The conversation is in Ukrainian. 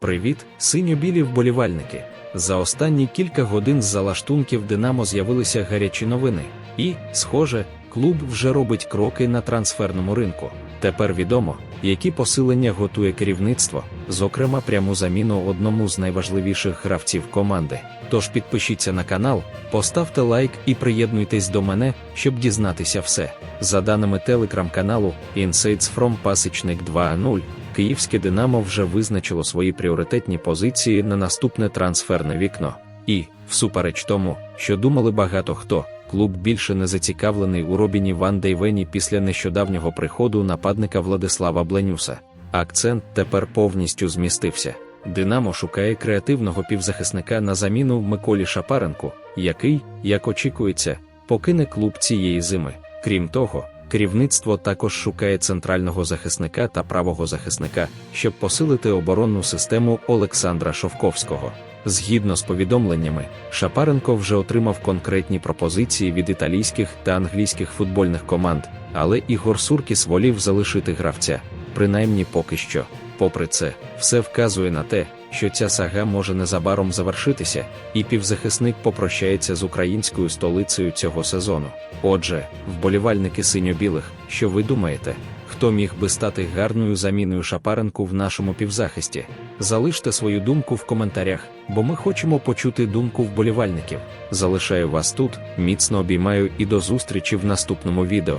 Привіт, синьо-білі вболівальники! За останні кілька годин з залаштунків Динамо з'явилися гарячі новини, і, схоже, клуб вже робить кроки на трансферному ринку. Тепер відомо, які посилення готує керівництво, зокрема пряму заміну одному з найважливіших гравців команди. Тож підпишіться на канал, поставте лайк і приєднуйтесь до мене, щоб дізнатися все. За даними телеграм-каналу Insights from Пасічник 2.0, Київське Динамо вже визначило свої пріоритетні позиції на наступне трансферне вікно. І, всупереч тому, що думали багато хто, клуб більше не зацікавлений у Робіні Ван Дейвені після нещодавнього приходу нападника Владислава Бленюса. Акцент тепер повністю змістився. Динамо шукає креативного півзахисника на заміну Миколі Шапаренку, який, як очікується, покине клуб цієї зими. Крім того, керівництво також шукає центрального захисника та правого захисника, щоб посилити оборонну систему Олександра Шовковського. Згідно з повідомленнями, Шапаренко вже отримав конкретні пропозиції від італійських та англійських футбольних команд, але Ігор Суркіс волів залишити гравця, принаймні поки що. Попри це, все вказує на те, що ця сага може незабаром завершитися, і півзахисник попрощається з українською столицею цього сезону. Отже, вболівальники синьо-білих, що ви думаєте? Хто міг би стати гарною заміною Шапаренку в нашому півзахисті? Залиште свою думку в коментарях, бо ми хочемо почути думку вболівальників. Залишаю вас тут, міцно обіймаю і до зустрічі в наступному відео.